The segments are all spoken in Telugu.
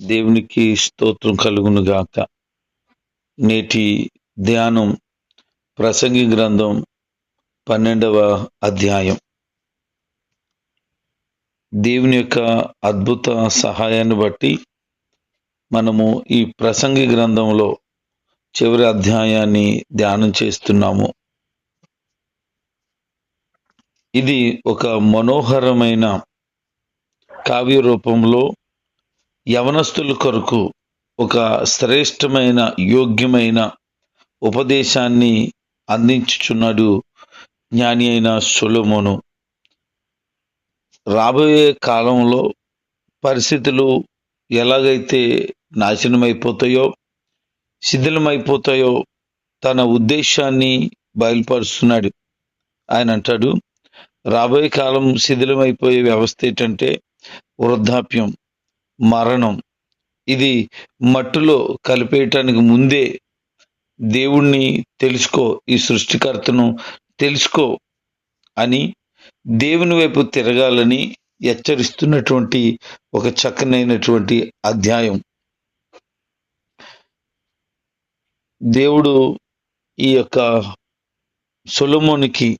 దేవునికి స్తోత్రం కలుగును గాక. నేటి ధ్యానం ప్రసంగి గ్రంథం పన్నెండవ అధ్యాయం. దేవుని యొక్క అద్భుత సహాయాన్ని బట్టి మనము ఈ ప్రసంగి గ్రంథంలో చివరి అధ్యాయాన్ని ధ్యానం చేస్తున్నాము. ఇది ఒక మనోహరమైన కావ్య రూపంలో యవనస్తుల కొరకు ఒక శ్రేష్టమైన యోగ్యమైన ఉపదేశాన్ని అందించుచున్నాడు జ్ఞాని అయిన సొలొమోను. రాబోయే కాలంలో పరిస్థితులు ఎలాగైతే నాశనమైపోతాయో శిథిలమైపోతాయో తన ఉద్దేశాన్ని బయలుపరుస్తున్నాడు. ఆయన అంటాడు రాబోయే కాలం శిథిలమైపోయే వ్యవస్థ ఏంటంటే వృద్ధాప్యం. మరణం. ఇది మట్టిలో కలిపేయటానికి ముందే దేవుణ్ణి తెలుసుకో ఈ సృష్టికర్తను తెలుసుకో అని దేవుని వైపు తిరగాలని హెచ్చరిస్తున్నటువంటి ఒక చక్కనైనటువంటి అధ్యాయం. దేవుడు ఈ యొక్క సులమునికి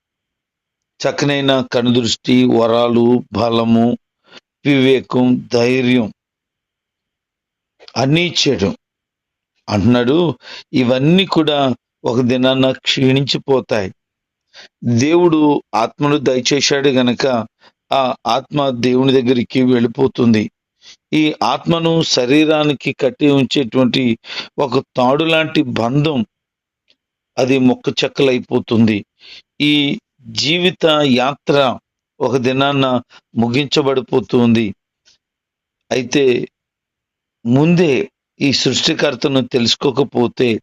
చక్కనైన కనుదృష్టి వరాలు బలము వివేకం ధైర్యం అన్నీ ఇచ్చాడు. అంటున్నాడు ఇవన్నీ కూడా ఒక దినాన్న క్షీణించిపోతాయి. దేవుడు ఆత్మను దయచేశాడు గనక ఆ ఆత్మ దేవుని దగ్గరికి వెళ్ళిపోతుంది. ఈ ఆత్మను శరీరానికి కట్టి ఉంచేటువంటి ఒక తాడు లాంటి బంధం అది మొక్క చెక్కలైపోతుంది. ఈ జీవిత యాత్ర ఒక దినాన్న ముగించబడిపోతుంది. అయితే ముందే ఈ సృష్టికర్తను తెలుసుకోకపోతే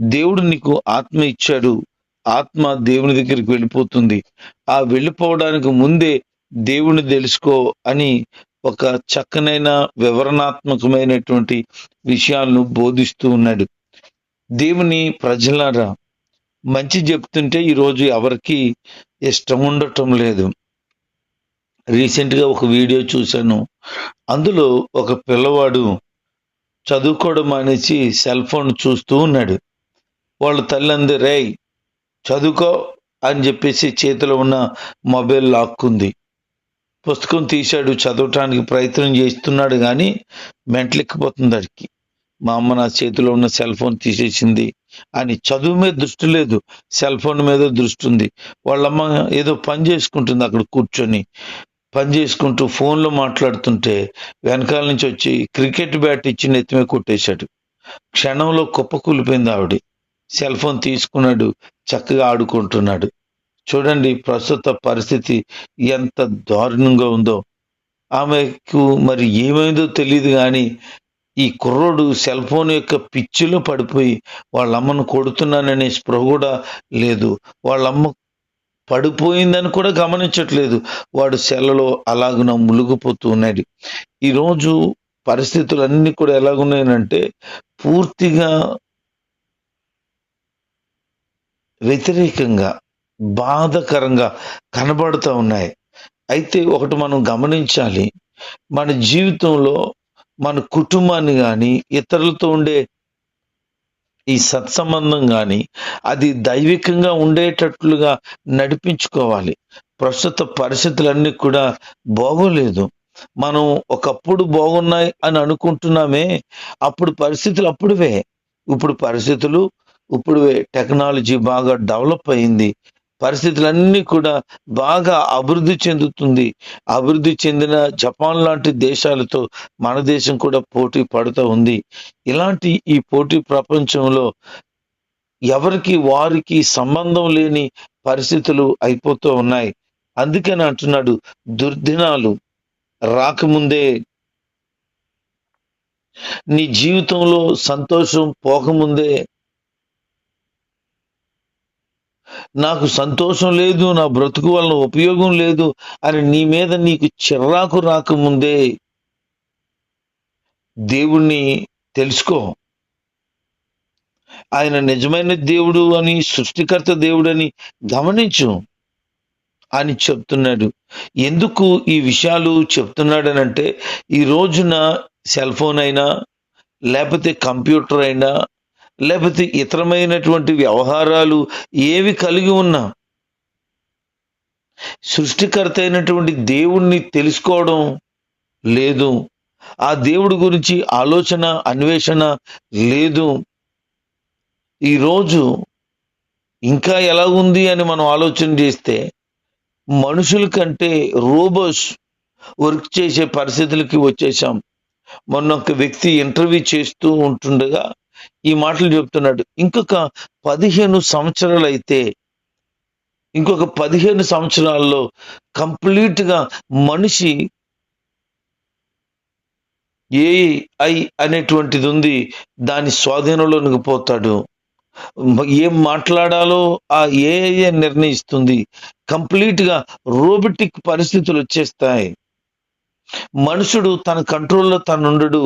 దేవుడు నీకు ఆత్మ ఇచ్చాడు. ఆత్మ దేవుని దగ్గరికి వెళ్ళిపోతుంది. ఆ వెళ్ళిపోవడానికి ముందే దేవుని తెలుసుకో అని ఒక చక్కనైన వివరణాత్మకమైనటువంటి విషయాలను బోధిస్తూ ఉన్నాడు. దేవుని ప్రజలారా మంచి చెప్తుంటే ఈరోజు ఎవరికి ఇష్టం ఉండటం లేదు. రీసెంట్గా ఒక వీడియో చూశాను. అందులో ఒక పిల్లవాడు చదువుకోవడం మానేసి సెల్ ఫోన్ చూస్తూ ఉన్నాడు. వాళ్ళ తల్లి అంది రేయ్ చదువుకో అని చెప్పేసి చేతిలో ఉన్న మొబైల్ లాక్కుంది పుస్తకం తీశాడు చదవటానికి ప్రయత్నం చేస్తున్నాడు కానీ మెంటలెక్కిపోతుంది అడికి మా అమ్మ నా చేతిలో ఉన్న సెల్ ఫోన్ తీసేసింది అని చదువు మీద దృష్టి లేదు. సెల్ ఫోన్ మీద దృష్టి ఉంది. వాళ్ళమ్మ ఏదో పని చేసుకుంటుంది అక్కడ కూర్చొని. పని చేసుకుంటూ ఫోన్లో మాట్లాడుతుంటే వెనకాల నుంచి వచ్చి క్రికెట్ బ్యాట్ ఇచ్చి నెత్తిమే కొట్టేశాడు. క్షణంలో కుప్ప కూలిపోయింది ఆవిడ. సెల్ ఫోన్ తీసుకున్నాడు చక్కగా ఆడుకుంటున్నాడు. చూడండి ప్రస్తుత పరిస్థితి ఎంత దారుణంగా ఉందో. ఆమెకు మరి ఏమైందో తెలియదు కానీ ఈ కుర్రోడు సెల్ ఫోన్ యొక్క పిచ్చిలో పడిపోయి వాళ్ళ అమ్మను కొడుతున్నాననే స్పృహ కూడా లేదు. వాళ్ళమ్మ పడిపోయిందని కూడా గమనించట్లేదు. వాడు సెలలో అలాగున మునిగిపోతూ ఉన్నాడు. ఈరోజు పరిస్థితులన్నీ కూడా ఎలాగున్నాయనంటే పూర్తిగా వ్యతిరేకంగా బాధకరంగా కనబడుతూ ఉన్నాయి. అయితే ఒకటి మనం గమనించాలి. మన జీవితంలో మన కుటుంబాన్ని కానీ ఇతరులతో ఉండే ఈ సత్సంబంధం కానీ అది దైవికంగా ఉండేటట్లుగా నడిపించుకోవాలి. ప్రస్తుత పరిస్థితులన్నీ కూడా బాగోలేదు. మనం ఒకప్పుడు బాగున్నాయి అని అనుకుంటున్నామే అప్పుడు పరిస్థితులు అప్పుడువే. ఇప్పుడు పరిస్థితులు ఇప్పుడు టెక్నాలజీ బాగా డెవలప్ అయింది. పరిస్థితులన్నీ కూడా బాగా అభివృద్ధి చెందుతుంది. అభివృద్ధి చెందిన జపాన్ లాంటి దేశాలతో మన దేశం కూడా పోటీ పడుతూ ఉంది. ఇలాంటి ఈ పోటీ ప్రపంచంలో ఎవరికి వారికి సంబంధం లేని పరిస్థితులు అయిపోతూ ఉన్నాయి. అందుకని అంటున్నాడు దుర్దినాలు. రాకముందే నీ జీవితంలో సంతోషం పోకముందే నాకు సంతోషం లేదు నా బ్రతుకు వలన ఉపయోగం లేదు అని నీ మీద నీకు చిర్రాకు రాకముందే దేవుణ్ణి తెలుసుకో. ఆయన నిజమైన దేవుడు అని సృష్టికర్త దేవుడని గమనించు. అని చెప్తున్నాడు. ఎందుకు ఈ విషయాలు చెప్తున్నాడనంటే ఈ రోజున సెల్ ఫోన్ అయినా లేకపోతే కంప్యూటర్ అయినా లేకపోతే ఇతరమైనటువంటి వ్యవహారాలు ఏవి కలిగి ఉన్నా సృష్టికర్త అయినటువంటి దేవుణ్ణి తెలుసుకోవడం లేదు. ఆ దేవుడి గురించి ఆలోచన అన్వేషణ లేదు. ఈరోజు ఇంకా ఎలా ఉంది అని మనం ఆలోచన చేస్తే మనుషుల కంటే రోబోస్ వర్క్ చేసే పరిస్థితులకి వచ్చేసాం మొన్న ఒక వ్యక్తి ఇంటర్వ్యూ చేస్తూ ఉంటుండగా ఈ మాటలు చెప్తున్నాడు. ఇంకొక పదిహేను సంవత్సరాలు అయితే ఇంకొక పదిహేను సంవత్సరాల్లో కంప్లీట్గా మనిషి ఏఐ అనేటువంటిది ఉంది దాని స్వాధీనంలోనికి పోతాడు. ఏం మాట్లాడాలో ఆ ఏఐ నిర్ణయిస్తుంది. కంప్లీట్గా రోబోటిక్ పరిస్థితులు వచ్చేస్తాయి మనుషుడు తన కంట్రోల్లో తను ఉండడు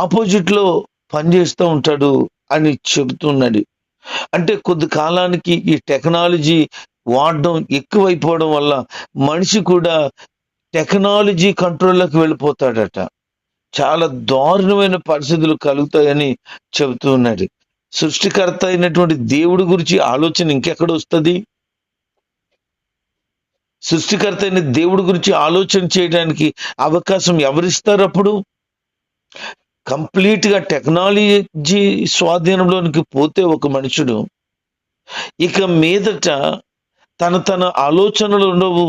ఆపోజిట్లో పనిచేస్తూ ఉంటాడు అని చెబుతున్నాడు అంటే కొద్ది కాలానికి ఈ టెక్నాలజీ వాడడం ఎక్కువైపోవడం వల్ల మనిషి కూడా టెక్నాలజీ కంట్రోల్లోకి వెళ్ళిపోతాడట. చాలా దారుణమైన పరిస్థితులు కలుగుతాయని చెబుతూ ఉన్నాడు సృష్టికర్త అయినటువంటి దేవుడి గురించి ఆలోచన ఇంకెక్కడ వస్తుంది? సృష్టికర్త అయిన దేవుడి గురించి ఆలోచన చేయడానికి అవకాశం ఎవరిస్తారు అప్పుడు? కంప్లీట్గా టెక్నాలజీ స్వాధీనంలోనికి పోతే ఒక మనుషుడు ఇక మీదట తన తన ఆలోచనలు ఉండవు.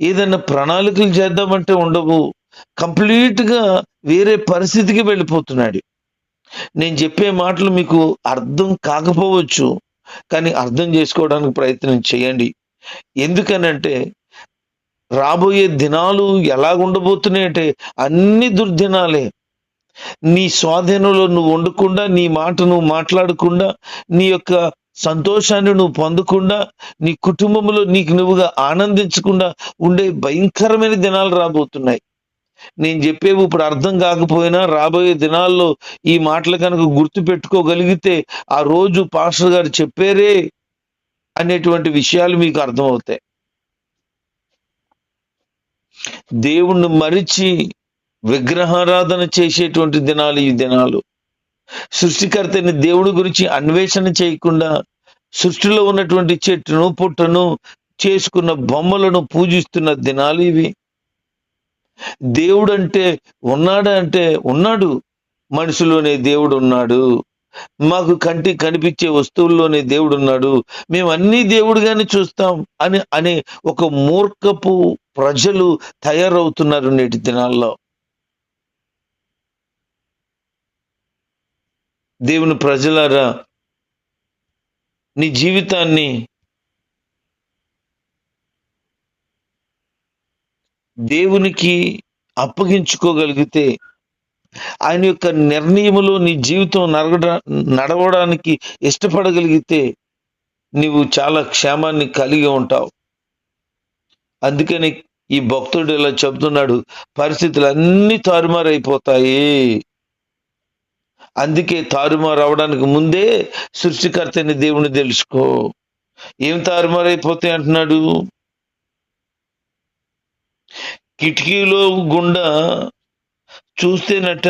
ఏదైనా ప్రణాళికలు చేద్దామంటే ఉండవు. కంప్లీట్గా వేరే పరిస్థితికి వెళ్ళిపోతున్నాడు. నేను చెప్పే మాటలు మీకు అర్థం కాకపోవచ్చు కానీ అర్థం చేసుకోవడానికి ప్రయత్నం చేయండి. ఎందుకనంటే రాబోయే దినాలు ఎలాగుండబోతున్నాయంటే అన్ని దుర్దినాలే. నీ స్వాధీనంలో నువ్వు వండుకుండా నీ మాట నువ్వు మాట్లాడకుండా నీ యొక్క సంతోషాన్ని నువ్వు పొందకుండా నీ కుటుంబంలో నీకు నువ్వుగా ఆనందించకుండా ఉండే భయంకరమైన దినాలు రాబోతున్నాయి. నేను చెప్పేవి ఇప్పుడు అర్థం కాకపోయినా రాబోయే దినాల్లో ఈ మాటలు కనుక గుర్తు పెట్టుకోగలిగితే ఆ రోజు పాస్టర్ గారు చెప్పారే అనేటువంటి విషయాలు మీకు అర్థమవుతాయి. దేవుణ్ణి మరిచి విగ్రహారాధన చేసేటువంటి దినాలు ఈ దినాలు. సృష్టికర్తని దేవుడి గురించి అన్వేషణ చేయకుండా సృష్టిలో ఉన్నటువంటి చెట్టును పుట్టను చేసుకున్న బొమ్మలను పూజిస్తున్న దినాలు ఇవి. దేవుడు అంటే ఉన్నాడా అంటే ఉన్నాడు. మనిషిలోనే దేవుడు ఉన్నాడు. మాకు కంటి కనిపించే వస్తువుల్లోనే దేవుడు ఉన్నాడు. మేము అన్ని దేవుడిగానే చూస్తాం అని అనే ఒక మూర్ఖపు ప్రజలు తయారవుతున్నారు నేటి దినాల్లో. దేవుని ప్రజలారా నీ జీవితాన్ని దేవునికి అప్పగించుకోగలిగితే ఆయన యొక్క నిర్ణయములో నీ జీవితం నడగడ నడవడానికి ఇష్టపడగలిగితే నీవు చాలా క్షేమాన్ని కలిగి ఉంటావు. అందుకని ఈ భక్తుడు ఇలా చెబుతున్నాడు పరిస్థితులు అన్ని తారుమారైపోతాయి. అందుకే తారుమారు అవడానికి ముందే సృష్టికర్తని దేవుని తెలుసుకో. ఏం తారుమారైపోతాయి అంటున్నాడు? కిటికీలో గుండా చూస్తేనట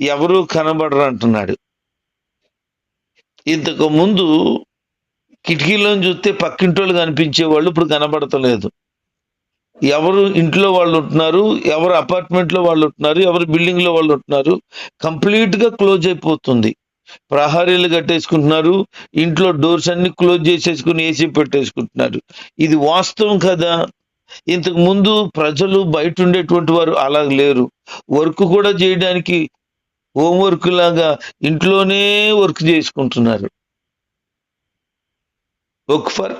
ఎవరు కనబడరు అంటున్నాడు. ఇంతకు ముందు కిటికీలో చూస్తే పక్కింటోళ్ళు కనిపించేవాళ్ళు ఇప్పుడు కనబడతలేదు. ఎవరు ఇంట్లో వాళ్ళు ఉంటున్నారు ఎవరు అపార్ట్మెంట్లో వాళ్ళు ఉంటున్నారు ఎవరు బిల్డింగ్లో వాళ్ళు ఉంటున్నారు కంప్లీట్గా క్లోజ్ అయిపోతుంది. ప్రహారీలు కట్టేసుకుంటున్నారు ఇంట్లో డోర్స్ అన్ని క్లోజ్ చేసేసుకుని ఏసీ పెట్టేసుకుంటున్నారు. ఇది వాస్తవం కదా? ఇంతకు ముందు ప్రజలు బయట ఉండేటువంటి వారు అలా లేరు. వర్క్ కూడా చేయడానికి హోంవర్క్ లాగా ఇంట్లోనే వర్క్ చేసుకుంటున్నారు. వర్క్ ఫర్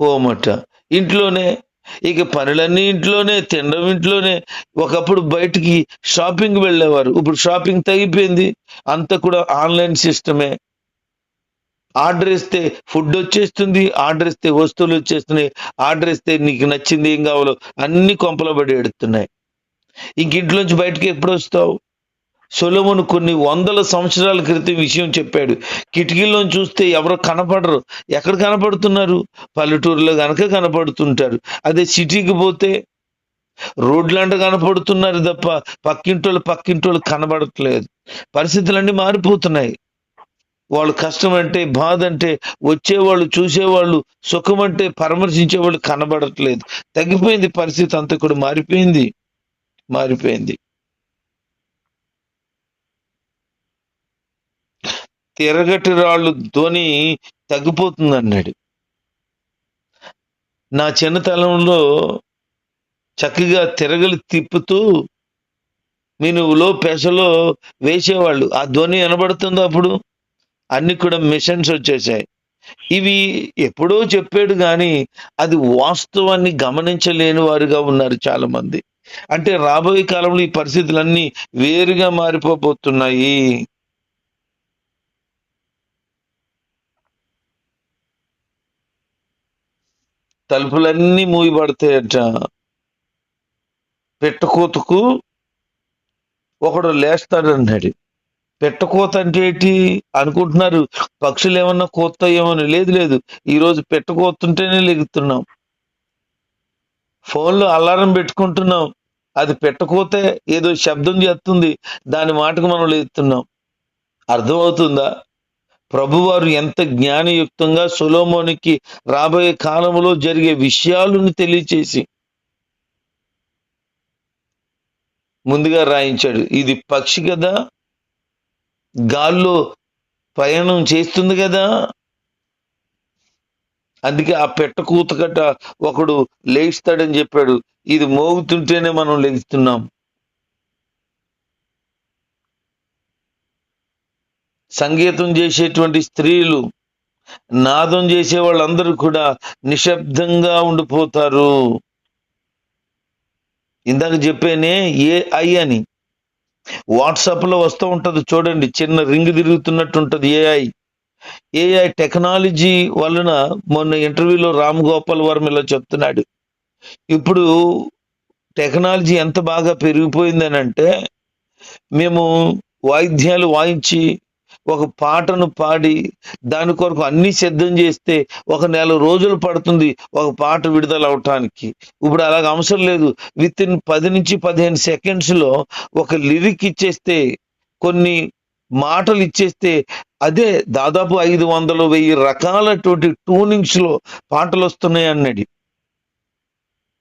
హోమ్ అట. ఇంట్లోనే ఇక పనులన్నీ ఇంట్లోనే తినడం ఇంట్లోనే. ఒకప్పుడు బయటికి షాపింగ్ వెళ్ళేవారు. ఇప్పుడు షాపింగ్ తగ్గిపోయింది. అంత కూడా ఆన్లైన్ సిస్టమే. ఆర్డర్ ఇస్తే ఫుడ్ వచ్చేస్తుంది ఆర్డర్ ఇస్తే వస్తువులు వచ్చేస్తున్నాయి ఆర్డర్ ఇస్తే నీకు నచ్చింది ఏం కావాలో అన్ని కొంపలో పడి ఎడుతున్నాయి. ఇంక ఇంట్లోంచి బయటకి ఎప్పుడు వస్తావు? సొలమును కొన్ని వందల సంవత్సరాల క్రితం విషయం చెప్పాడు. కిటికీలో చూస్తే ఎవరు కనపడరు. ఎక్కడ కనపడుతున్నారు? పల్లెటూరులో కనుక కనపడుతుంటారు. అదే సిటీకి పోతే రోడ్లంట కనపడుతున్నారు తప్ప పక్కింటోళ్ళు పక్కింటోళ్ళు కనబడట్లేదు. పరిస్థితులన్నీ మారిపోతున్నాయి. వాళ్ళు కష్టం అంటే బాధ అంటే వచ్చేవాళ్ళు చూసేవాళ్ళు సుఖం అంటే పరామర్శించేవాళ్ళు కనబడట్లేదు. తగ్గిపోయింది పరిస్థితి అంతా కూడా మారిపోయింది. మారిపోయింది. తిరగటి రాళ్ళు ధ్వని తగ్గిపోతుంది అన్నాడు నా చిన్నతనంలో చక్కగా తిరగలు తిప్పుతూ మినువులో పెసలో వేసేవాళ్ళు. ఆ ధ్వని వినబడుతుంది అప్పుడు? అన్ని కూడా మిషన్స్ వచ్చేసాయి. ఇవి ఎప్పుడో చెప్పాడు కానీ అది వాస్తవాన్ని గమనించలేని వారుగా ఉన్నారు చాలా మంది అంటే రాబోయే కాలంలో ఈ పరిస్థితులన్నీ వేరుగా మారిపోబోతున్నాయి. తలుపులన్నీ మూయబడతాయట పెట్టకోతకు ఒకడు లేస్తాడన్నాడు. పెట్టకోత అంటే ఏంటి? అనుకుంటున్నారు పక్షులు ఏమన్నా కోత ఏమన్నా లేదు లేదు ఈరోజు పెట్టకోతుంటేనే లెగుతున్నాం. ఫోన్లో అలారం పెట్టుకుంటున్నాం. అది పెట్టకోతే ఏదో శబ్దం చేస్తుంది. దాని మాటకు మనం లేస్తున్నాం అర్థమవుతుందా? ప్రభువారు ఎంత జ్ఞానయుక్తంగా సులోమోనికి రాబోయే కాలంలో జరిగే విషయాలను తెలియచేసి ముందుగా రాయించాడు. ఇది పక్షి కదా? గాల్లో ప్రయాణం చేస్తుంది కదా? అందుకే ఆ పెట్ట కూతకట ఒకడు లేస్తాడని చెప్పాడు. ఇది మోగుతుంటేనే మనం లెగుతున్నాం సంగీతం చేసేటువంటి స్త్రీలు నాదం చేసే వాళ్ళందరూ కూడా నిశ్శబ్దంగా ఉండిపోతారు. ఇందాక చెప్పేనే ఏఐ అని. వాట్సాప్లో వస్తూ ఉంటుంది చూడండి చిన్న రింగ్ తిరుగుతున్నట్టు ఉంటుంది ఏఐ ఏఐ టెక్నాలజీ వలన మొన్న ఇంటర్వ్యూలో రామ్ గోపాల్ వర్మ ఇలా చెప్తున్నాడు. ఇప్పుడు టెక్నాలజీ ఎంత బాగా పెరిగిపోయిందని అంటే మేము వాయిద్యాలు వాయించి ఒక పాటను పాడి దాని కొరకు అన్ని సిద్ధం చేస్తే ఒక నెల రోజులు పడుతుంది ఒక పాట విడుదల అవటానికి. ఇప్పుడు అలాగ అవసరం లేదు. విత్ ఇన్ పది నుంచి పదిహేను సెకండ్స్లో ఒక లిరిక్ ఇచ్చేస్తే కొన్ని మాటలు ఇచ్చేస్తే అదే దాదాపు ఐదు వందలు వెయ్యి రకాలటువంటి ట్యూనింగ్స్లో పాటలు వస్తున్నాయి అన్నది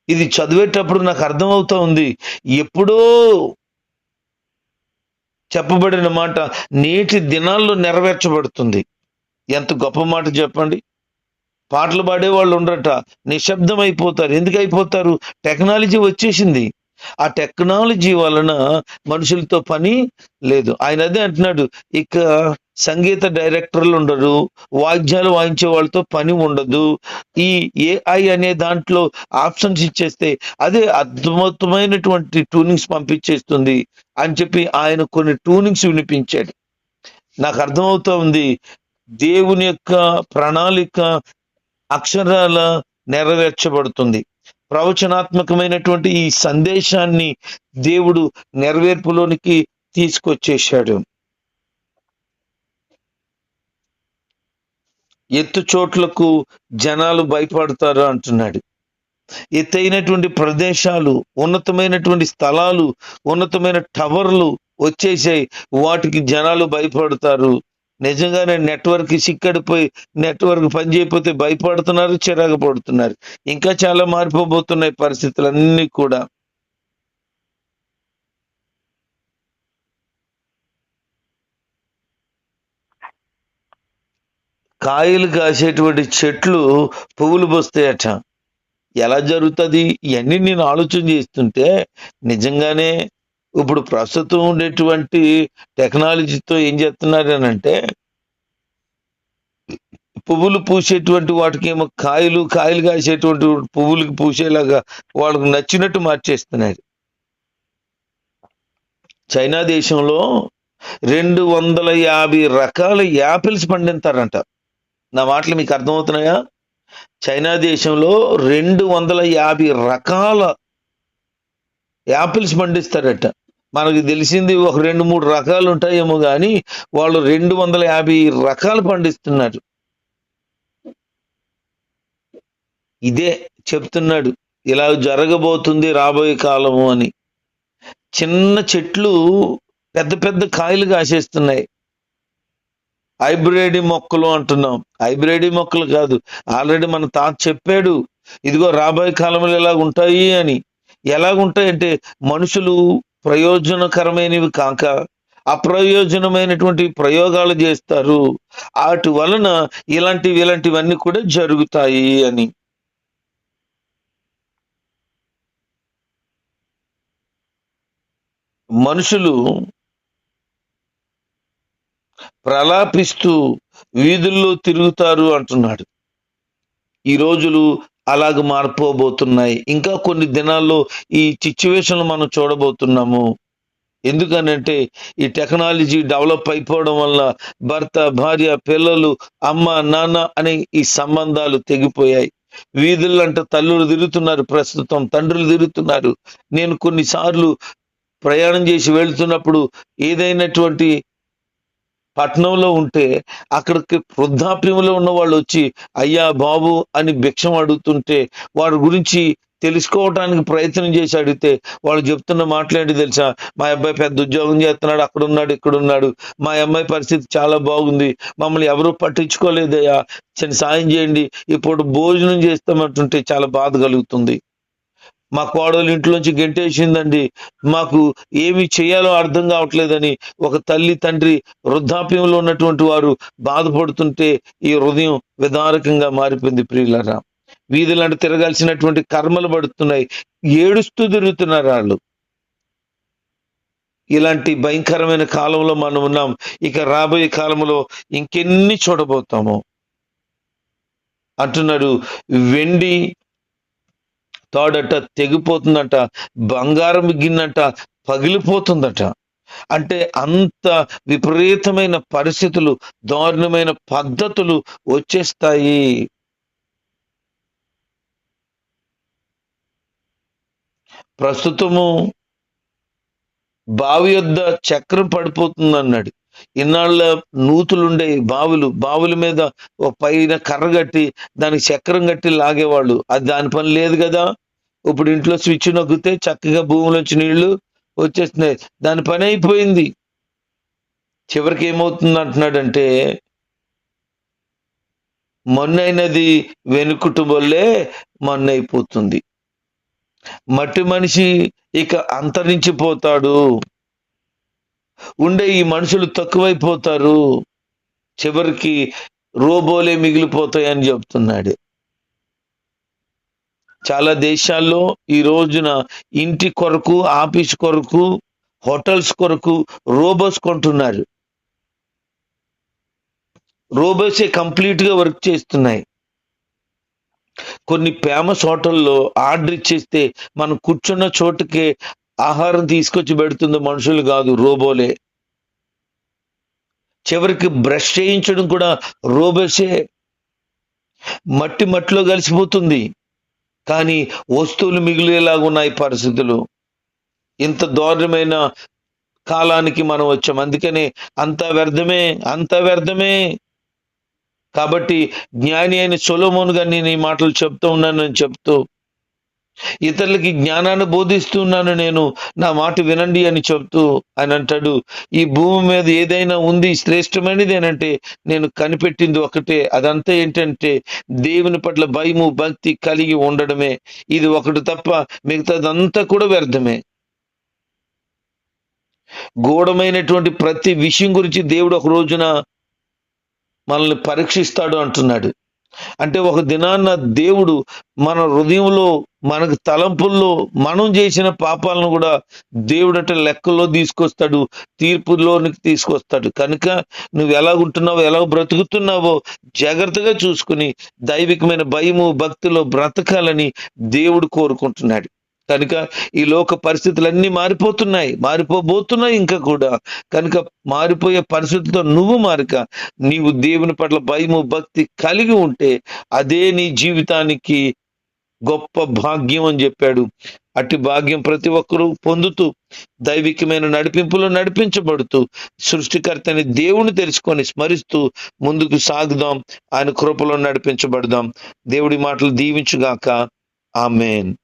ఇది చదివేటప్పుడు నాకు అర్థమవుతా ఉంది. ఎప్పుడో చెప్పబడిన మాట నేటి దినాల్లో నెరవేర్చబడుతుంది. ఎంత గొప్ప మాట చెప్పండి. పాటలు పాడే వాళ్ళు ఉండరట నిశ్శబ్దం అయిపోతారు ఎందుకు అయిపోతారు టెక్నాలజీ వచ్చేసింది. ఆ టెక్నాలజీ వలన మనుషులతో పని లేదు. ఆయన అదే అంటున్నాడు ఇక సంగీత డైరెక్టర్లు ఉండరు వాద్యాలు వాయించే వాళ్ళతో పని ఉండదు. ఈ ఏఐ అనే దాంట్లో ఆప్షన్స్ ఇచ్చేస్తే అదే అద్భుతమైనటువంటి ట్యూనింగ్స్ పంపించేస్తుంది అని చెప్పి ఆయన కొన్ని ట్యూనింగ్స్ వినిపించాడు. నాకు అర్థమవుతా ఉంది దేవుని యొక్క ప్రణాళిక అక్షరాల నెరవేర్చబడుతుంది. ప్రవచనాత్మకమైనటువంటి ఈ సందేశాన్ని దేవుడు నెరవేర్పులోనికి తీసుకొచ్చేశాడు. ఎత్తు చోట్లకు జనాలు భయపడతారు అంటున్నాడు. ఎత్తైనటువంటి ప్రదేశాలు ఉన్నతమైనటువంటి స్థలాలు ఉన్నతమైన టవర్లు వచ్చేసాయి. వాటికి జనాలు భయపడతారు. నిజంగానే నెట్వర్క్ సిక్కడిపోయి నెట్వర్క్ పని చేయకపోతే భయపడుతున్నారు చిరాకు పడుతున్నారు. ఇంకా చాలా మారిపోబోతున్నాయి పరిస్థితులన్నీ కూడా. కాయలు కాసేటువంటి చెట్లు పువ్వులు పోస్తాయట. ఎలా జరుగుతుంది? ఇవన్నీ నేను ఆలోచన చేస్తుంటే నిజంగానే ఇప్పుడు ప్రస్తుతం ఉండేటువంటి టెక్నాలజీతో ఏం చేస్తున్నారు అని అంటే పువ్వులు పూసేటువంటి వాటికి ఏమో కాయలు కాయలు కాసేటువంటి పువ్వులకి పూసేలాగా వాళ్ళకు నచ్చినట్టు మార్చేస్తున్నారు. చైనా దేశంలో రెండు వందల యాభై రకాల యాపిల్స్ పండిస్తారంట. నా మాటలు మీకు అర్థమవుతున్నాయా? చైనా దేశంలో రెండు వందల యాభై రకాల యాపిల్స్ పండిస్తారట. మనకు తెలిసింది ఒక రెండు మూడు రకాలు ఉంటాయేమో కానీ వాళ్ళు రెండు వందల యాభై రకాలు పండిస్తున్నారు. ఇదే చెప్తున్నాడు. ఇలా జరగబోతుంది రాబోయే కాలము అని. చిన్న చెట్లు పెద్ద పెద్ద కాయలు కాసేస్తున్నాయి. హైబ్రిడ్ మొక్కలు అంటున్నాం. హైబ్రిడ్ మొక్కలు కాదు. ఆల్రెడీ మన తాత చెప్పాడు. ఇదిగో రాబోయే కాలంలో ఎలా ఉంటాయి అని. ఎలాగుంటాయంటే మనుషులు ప్రయోజనకరమైనవి కాక అప్రయోజనమైనటువంటి ప్రయోగాలు చేస్తారు. వాటి వలన ఇలాంటివి ఇలాంటివన్నీ కూడా జరుగుతాయి అని. మనుషులు ప్రలాపిస్తూ వీధుల్లో తిరుగుతారు అంటున్నాడు. ఈ రోజులు అలాగ మారిపోబోతున్నాయి. ఇంకా కొన్ని దినాల్లో ఈ సిచ్యువేషన్లు మనం చూడబోతున్నాము. ఎందుకనంటే ఈ టెక్నాలజీ డెవలప్ అయిపోవడం వల్ల భర్త భార్య పిల్లలు అమ్మ నాన్న అనే ఈ సంబంధాలు తెగిపోయాయి. వీధులంట తల్లులు తిరుగుతున్నారు ప్రస్తుతం తండ్రులు తిరుగుతున్నారు. నేను కొన్నిసార్లు ప్రయాణం చేసి వెళ్తున్నప్పుడు ఏదైనటువంటి పట్నంలో ఉంటే అక్కడికి వృద్ధాప్యంలో ఉన్న వాళ్ళు వచ్చి అయ్యా బాబు అని భిక్షం అడుగుతుంటే వాడి గురించి తెలుసుకోవటానికి ప్రయత్నం చేసి అడిగితే వాళ్ళు చెప్తున్న మాట్లాడి తెలుసా? మా అబ్బాయి పెద్ద ఉద్యోగం చేస్తున్నాడు అక్కడ ఉన్నాడు ఇక్కడ ఉన్నాడు మా అమ్మాయి పరిస్థితి చాలా బాగుంది. మమ్మల్ని ఎవరు పట్టించుకోలేదయ్యా. చిన్న సాయం చేయండి. ఇప్పుడు భోజనం చేస్తామంటుంటే చాలా బాధ కలుగుతుంది. మా కోడలు ఇంట్లోంచి గెంటేసిందండి. మాకు ఏమి చేయాలో అర్థం కావట్లేదని ఒక తల్లి తండ్రి వృద్ధాప్యంలో ఉన్నటువంటి వారు బాధపడుతుంటే ఈ హృదయం విదారకంగా మారిపోయింది ప్రియులరా. వీధులంటే తిరగాల్సినటువంటి కర్మలు పడుతున్నాయి. ఏడుస్తూ తిరుగుతున్నారు వాళ్ళు. ఇలాంటి భయంకరమైన కాలంలో మనం ఉన్నాం. ఇక రాబోయే కాలంలో ఇంకెన్ని చూడబోతాము. అంటున్నాడు వెండి తాడట తెగిపోతుందట బంగారం గిన్నట పగిలిపోతుందట. అంటే అంత విపరీతమైన పరిస్థితులు దారుణమైన పద్ధతులు వచ్చేస్తాయి. ప్రస్తుతము బావి యొద్ద చక్రం పడిపోతుంది అన్నాడు ఇన్నాళ్ళ నూతులుండే బావులు బావుల మీద ఒక పైన కర్ర కట్టి దానికి చక్రం కట్టి లాగేవాళ్ళు. అది దాని పని లేదు కదా? ఇప్పుడు ఇంట్లో స్విచ్ నొక్కితే చక్కగా భూమిలోంచి నీళ్ళు వచ్చేస్తున్నాయి. దాని పని అయిపోయింది. చివరికి ఏమవుతుంది అంటున్నాడంటే మొన్నైనది వెనుకుటు వల్లే మొన్నైపోతుంది. మట్టి మనిషి ఇక అంతరించిపోతాడు. ఉండే ఈ మనుషులు తక్కువైపోతారు. చివరికి రోబోలే మిగిలిపోతాయని చెప్తున్నాడు. చాలా దేశాల్లో ఈ రోజున ఇంటి కొరకు ఆఫీస్ కొరకు హోటల్స్ కొరకు రోబోస్ కొంటున్నారు. రోబోసే కంప్లీట్గా వర్క్ చేస్తున్నాయి. కొన్ని ఫేమస్ హోటల్లో ఆర్డర్ ఇచ్చేస్తే మనం కూర్చున్న చోటుకే ఆహారం తీసుకొచ్చి పెడుతుంది మనుషులు కాదు రోబోలే. చివరికి బ్రష్ చేయించడం కూడా రోబోసే. మట్టి మట్టిలో కలిసిపోతుంది. కానీ వస్తువులు మిగిలేలాగా ఉన్నాయి పరిస్థితులు. ఇంత దారుణమైన కాలానికి మనం వచ్చాం. అందుకనే అంత వ్యర్థమే అంత వ్యర్థమే. కాబట్టి జ్ఞాని అయిన సొలోమోనుగా నేను ఈ మాటలు చెప్తూ ఉన్నానని చెప్తూ ఇతరులకి జ్ఞానాన్ని బోధిస్తున్నాను నేను. నా మాట వినండి అని చెప్తూ ఆయన అంటాడు ఈ భూమి మీద ఏదైనా ఉంది శ్రేష్టమైనది ఏనంటే నేను కనిపెట్టింది ఒకటే. అదంతా ఏంటంటే దేవుని పట్ల భయము భక్తి కలిగి ఉండడమే. ఇది ఒకటి తప్ప మిగతాదంతా కూడా వ్యర్థమే. గూఢమైనటువంటి ప్రతి విషయం గురించి దేవుడు ఒక రోజున మనల్ని పరీక్షిస్తాడు అంటున్నాడు. అంటే ఒక దినాన్న దేవుడు మన హృదయంలో మనకు తలంపుల్లో మనం చేసిన పాపాలను కూడా దేవుడట లెక్కల్లో తీసుకొస్తాడు తీర్పులోనికి తీసుకొస్తాడు. కనుక నువ్వు ఎలా ఉంటున్నావో ఎలా బ్రతుకుతున్నావో జాగ్రత్తగా చూసుకుని దైవికమైన భయము భక్తిలో బ్రతకాలని దేవుడు కోరుకుంటున్నాడు. కనుక ఈ లోక పరిస్థితులన్నీ మారిపోతున్నాయి మారిపోబోతున్నాయి ఇంకా కూడా. కనుక మారిపోయే పరిస్థితులతో నువ్వు మారక నీవు దేవుని పట్ల భయము భక్తి కలిగి ఉంటే అదే నీ జీవితానికి గొప్ప భాగ్యం అని చెప్పాడు. అట్టి భాగ్యం ప్రతి ఒక్కరూ పొందుతూ దైవికమైన నడిపింపులో నడిపించబడుతూ సృష్టికర్తని దేవుని తెలుసుకొని స్మరిస్తూ ముందుకు సాగుదాం ఆయన కృపలో నడిపించబడదాం. దేవుడి మాటలు దీవించుగాక. ఆమెన్.